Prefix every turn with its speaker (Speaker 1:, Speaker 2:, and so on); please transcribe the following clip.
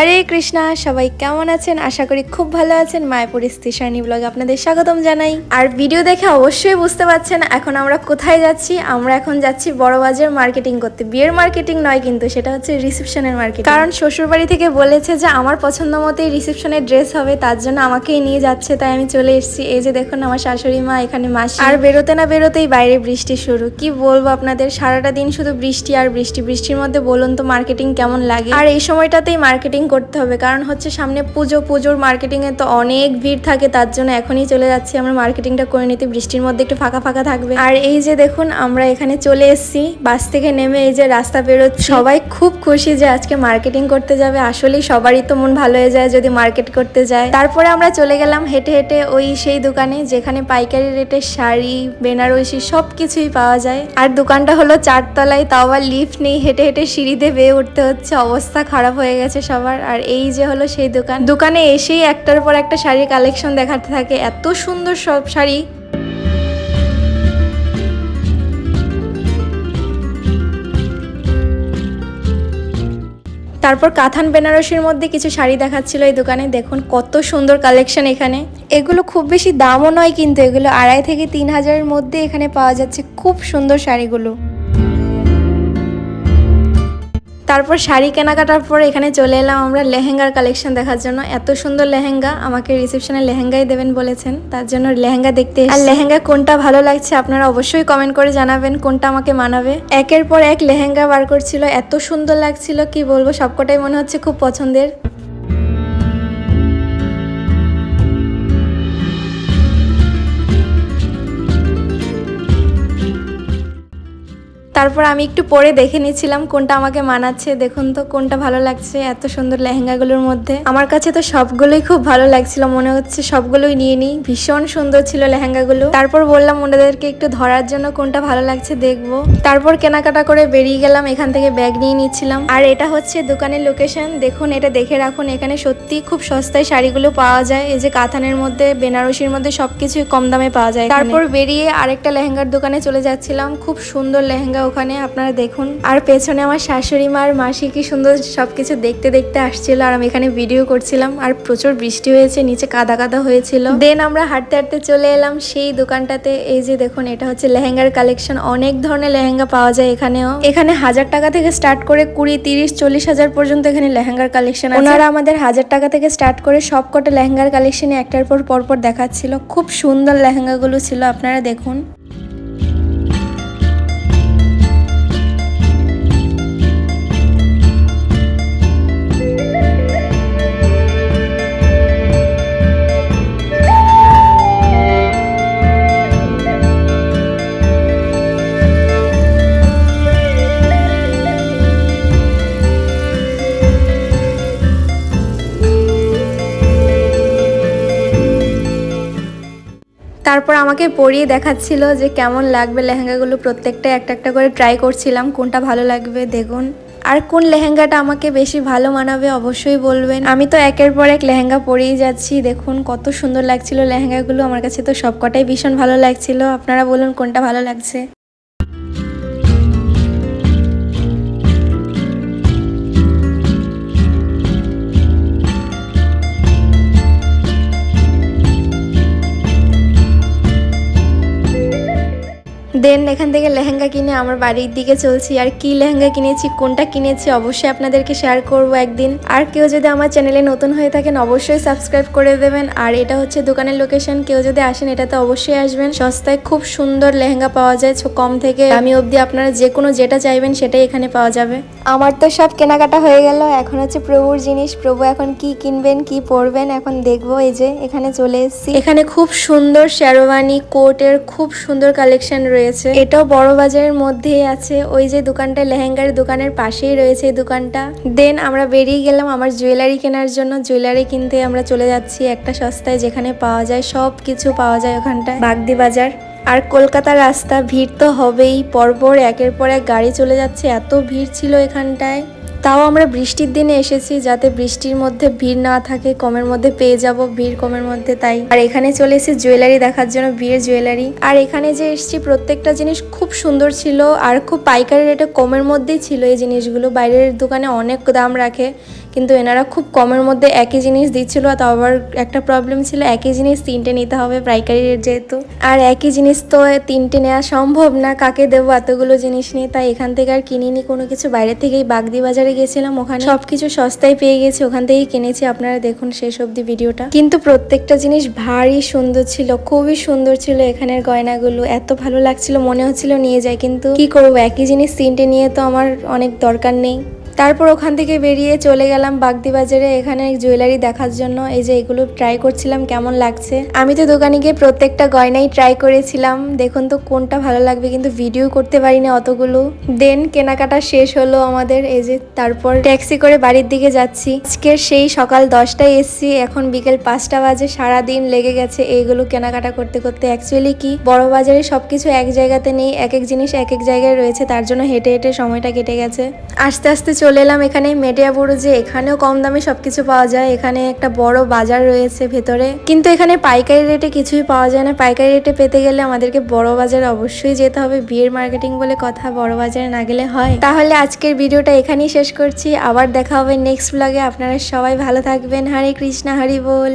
Speaker 1: হরে কৃষ্ণা, সবাই কেমন আছেন? আশা করি খুব ভালো আছেন। মায়াপুর স্টেশনী ব্লগে আপনাদের স্বাগতম জানাই। আর ভিডিও দেখে অবশ্যই বুঝতে পারছেন এখন আমরা কোথায় যাচ্ছি। আমরা এখন যাচ্ছি বড়বাজার মার্কেটিং করতে। বিয়ের মার্কেটিং নয় কিন্তু, সেটা হচ্ছে রিসেপশনের মার্কেট কারণ শ্বশুরবাড়ি থেকে বলেছে যে আমার পছন্দ মতোই রিসেপশনের ড্রেস হবে, তার জন্য আমাকেই নিয়ে যাচ্ছে, তাই আমি চলে এসেছি। এই যে দেখুন আমার শাশুড়ি মা, এখানে মাসি। আর বেরোতে না বেরোতেই বাইরে বৃষ্টি শুরু। কি বলব আপনাদের? সারাটা দিন শুধু বৃষ্টি আর বৃষ্টি। বৃষ্টির মধ্যে বলুন তো মার্কেটিং কেমন লাগে? আর এই সময়টাতেই মার্কেটিং করতে হবে। কারণ হচ্ছে সামনে পুজো, পুজোর মার্কেটিংয়ে তো অনেক ভিড় থাকে, তার জন্য এখনই চলে যাচ্ছি। আমরা মার্কেটিংটা করে নিতে, বৃষ্টির মধ্যে একটু ফাঁকা ফাঁকা থাকবে। আর এই যে দেখুন, আমরা এখানে চলে এসেছি। বাস থেকে নেমে এই যে রাস্তা বেরোচ্ছি। সবাই খুব খুশি যে আজকে মার্কেটিং করতে যাবে। আসলেই সবারই তো মন ভালো হয়ে যায় যদি মার্কেট করতে যায়। তারপরে আমরা চলে গেলাম হেঁটে হেঁটে ওই সেই দোকানে, যেখানে পাইকারি রেটের শাড়ি, বেনারসি সব কিছুই পাওয়া যায়। আর দোকানটা হলো চারতলায়, তাও আবার লিফট নেই। হেঁটে হেঁটে সিঁড়িতে বেয়ে উঠতে হচ্ছে। অবস্থা খারাপ হয়ে গেছে সবার। আর এই যে হলো সেই দোকান। দোকানে এসেই একটার পর একটা শাড়ির কালেকশন দেখাতে থাকে। এত সুন্দর সব শাড়ি। তারপর কাথান বেনারসির মধ্যে কিছু শাড়ি দেখাচ্ছিল এই দোকানে। দেখুন কত সুন্দর কালেকশন এখানে। এগুলো খুব বেশি দামও নয়, কিন্তু এগুলো আড়াই থেকে তিন হাজারের মধ্যে এখানে পাওয়া যাচ্ছে খুব সুন্দর শাড়িগুলো। তারপর শাড়ি কেনাকাটার পর এখানে চলে এলাম আমরা লেহেঙ্গার কালেকশন দেখার জন্য। এত সুন্দর লেহেঙ্গা আমাকে রিসেপশনে লেহেঙ্গাই দেবেন বলেছেন। তার জন্য লেহেঙ্গা দেখতে আর লেহেঙ্গা কোনটা ভালো লাগছে আপনারা অবশ্যই কমেন্ট করে জানাবেন কোনটা আমাকে মানাবে। একের পর এক লেহেঙ্গা বার করছিল এত সুন্দর লাগছিল কি বলব? সবকটাই মনে হচ্ছে খুব পছন্দের। তারপর আমি একটু পরে দেখে নিচ্ছিলাম কোনটা আমাকে মানাচ্ছে। দেখুন তো কোনটা ভালো লাগছে, এত সুন্দর লেহেঙ্গাগুলোর মধ্যে। আমার কাছে তো সবগুলোই খুব ভালো লাগছিল, মনে হচ্ছে সবগুলোই নিয়ে নিই। ভীষণ সুন্দর ছিল লেহেঙ্গাগুলো। তারপর বললাম ওনাদেরকে একটু ধরার জন্য কোনটা ভালো লাগছে দেখব। তারপর কেনাকাটা করে বেরিয়ে গেলাম, এখান থেকে ব্যাগ নিয়ে নিচ্ছিলাম। আর এটা হচ্ছে দোকানের লোকেশন দেখুন, এটা দেখে রাখুন, এখানে সত্যি খুব সস্তায় শাড়িগুলো পাওয়া যায়। এই যে কাতানের মধ্যে, বেনারসির মধ্যে সবকিছুই কম দামে পাওয়া যায় তারপর বেরিয়ে আরেকটা লেহেঙ্গার দোকানে চলে যাচ্ছিলাম। খুব সুন্দর লেহেঙ্গা ওখানে আপনারা দেখুন। আর পেছনে আমার শাশুড়ি মা আর মাসি কি সুন্দর সবকিছু দেখতে দেখতে আসছিল আর আমি এখানে ভিডিও করছিলাম আর প্রচুর বৃষ্টি হয়েছে, নিচে কাদা কাদা হয়েছিল। দেন আমরা হাঁটতে হাঁটতে চলে এলাম সেই দোকানটাতে। এই যে দেখুন, এটা হচ্ছে লেহেঙ্গার কালেকশন অনেক ধরনের লেহেঙ্গা পাওয়া যায় এখানেও। এখানে হাজার টাকা থেকে স্টার্ট করে কুড়ি, তিরিশ, চল্লিশ হাজার পর্যন্ত এখানে লেহেঙ্গার কালেকশন ওনারা আমাদের হাজার টাকা থেকে স্টার্ট করে সব কটা লেহেঙ্গার কালেকশনে একটার পর পরপর দেখাচ্ছিল। খুব সুন্দর লেহেঙ্গাগুলো ছিল, আপনারা দেখুন। তারপর আমাকে পরিয়ে দেখাচ্ছিল যে কেমন লাগবে লেহেঙ্গাগুলো। প্রত্যেকটা একটা একটা করে ট্রাই করছিলাম, কোনটা ভালো লাগবে দেখুন। আর কোন লেহেঙ্গাটা আমাকে বেশি ভালো মানাবে অবশ্যই বলবেন। আমি তো একের পর এক লেহেঙ্গা পরেই যাচ্ছি, দেখুন কত সুন্দর লাগছিল লেহেঙ্গাগুলো। আমার কাছে তো সবকটাই ভীষণ ভালো লাগছিল। আপনারা বলুন কোনটা ভালো লাগছে। দেন এখান থেকে লেহেঙ্গা কিনে আমার বাড়ির দিকে চলছি। আর কি লেহেঙ্গা কিনেছি, কোনটা কিনেছি অবশ্যই আপনাদেরকে শেয়ার করব একদিন। আর কেউ যদি আমার চ্যানেলে নতুন হয়ে থাকেন, অবশ্যই সাবস্ক্রাইব করে দেবেন। আর এটা হচ্ছে দোকানের লোকেশন কেউ যদি আসেন এটাতে অবশ্যই আসবেন। সস্তায় খুব সুন্দর লেহেঙ্গা পাওয়া যায় কম থেকে আমি অবধি আপনারা যে কোনো যেটা চাইবেন, সেটাই এখানে পাওয়া যাবে। আমার তো সব কেনাকাটা হয়ে গেল। এখন হচ্ছে প্রভুর জিনিস। প্রভু এখন কি কিনবেন, কি পরবেন, এখন দেখব এই যে এখানে চলে এসেছি। এখানে খুব সুন্দর শেরওয়ানি কোটের খুব সুন্দর কালেকশন রয়েছে। এটাও বড় বাজারের মধ্যেই আছে। ওই যে দোকানটা, লেহেঙ্গার দোকানের পাশেই রয়েছে এই দোকানটা। দেন আমরা বেরিয়ে গেলাম আমার জুয়েলারি কেনার জন্য। জুয়েলারি কিনতে আমরা চলে যাচ্ছি একটা সস্তায় যেখানে পাওয়া যায় সব কিছু পাওয়া যায় ওখানটায়। বাগদি বাজার। আর কলকাতার রাস্তা, ভিড় তো হবেই। পরপর একের পর এক গাড়ি চলে যাচ্ছে। এত ভিড় ছিল এখানটায়। তাও আমরা বৃষ্টির দিনে এসেছি যাতে বৃষ্টির মধ্যে ভিড় না থাকে, কমের মধ্যে পেয়ে যাব ভিড় কমের মধ্যে, তাই। আর এখানে চলে এসেছি জুয়েলারি দেখার জন্য, বিয়ের জুয়েলারি। আর এখানে যে এসেছি, প্রত্যেকটা জিনিস খুব সুন্দর ছিল আর খুব পাইকারি রেটে কমের মধ্যেই ছিল এই জিনিসগুলো। বাইরের দোকানে অনেক দাম রাখে, কিন্তু এনারা খুব কমের মধ্যে একই জিনিস দিচ্ছিল তাও আবার একটা প্রবলেম ছিল, একই জিনিস তিনটে নিতে হবে পাইকারি রেট যেহেতু। আর একই জিনিস তো তিনটে নেওয়া সম্ভব না, কাকে দেবো এতগুলো জিনিস নিয়ে? তাই এখান থেকে আর কিনিনি, কোনো কিছু। বাইরে থেকেই বাগদি বাজারে গেছিলাম ওখানে সবকিছু সস্তায় পেয়ে গেছি ওখান থেকেই কিনেছি। আপনারা দেখুন শেষ অব্দি ভিডিওটা। কিন্তু প্রত্যেকটা জিনিস ভারী সুন্দর ছিল খুবই সুন্দর ছিল এখানের গয়নাগুলো। এত ভালো লাগছিল মনে হচ্ছিল নিয়ে যাই কিন্তু কি করব? একই জিনিস তিনটে নিয়ে তো আমার অনেক দরকার নেই। তারপর ওখান থেকে বেরিয়ে চলে গেলাম বাগদি বাজারে এখানে জুয়েলারি দেখার জন্য। এই যে এগুলো ট্রাই করছিলাম, কেমন লাগছে? আমি তো দোকানে গিয়ে প্রত্যেকটা গয়নাই ট্রাই করেছিলাম। দেখুন তো কোনটা ভালো লাগবে, কিন্তু ভিডিও করতে পারিনি অতগুলো। দেন কেনাকাটা শেষ হলো আমাদের। এই যে তারপর ট্যাক্সি করে বাড়ির দিকে যাচ্ছি। আজকের সেই সকাল দশটায় এসছি। এখন বিকেল পাঁচটা বাজে। সারা দিন লেগে গেছে এইগুলো কেনাকাটা করতে করতে। অ্যাকচুয়ালি কি? বড় বাজারে সবকিছু এক জায়গাতে নেই। এক এক জিনিস এক এক জায়গায় রয়েছে। তার জন্য হেঁটে হেঁটে সময়টা কেটে গেছে। আস্তে আস্তে চলে এলাম এখানে মেডিয়া বুরুজে এখানেও কম দামে সবকিছু পাওয়া যায়। এখানে একটা বড় বাজার রয়েছে ভেতরে। কিন্তু এখানে পাইকারি রেটে কিছুই পাওয়া যায় না। পাইকারি রেটে পেতে গেলে আমাদেরকে বড় বাজারে অবশ্যই যেতে হবে। বিয়ের মার্কেটিং বলে কথা বড় বাজারে না গেলে হয়। তাহলে আজকের ভিডিওটা এখানেই শেষ করছি। আবার দেখা হবে নেক্সট ব্লগে আপনারা সবাই ভালো থাকবেন। হরে কৃষ্ণা, হরি বল।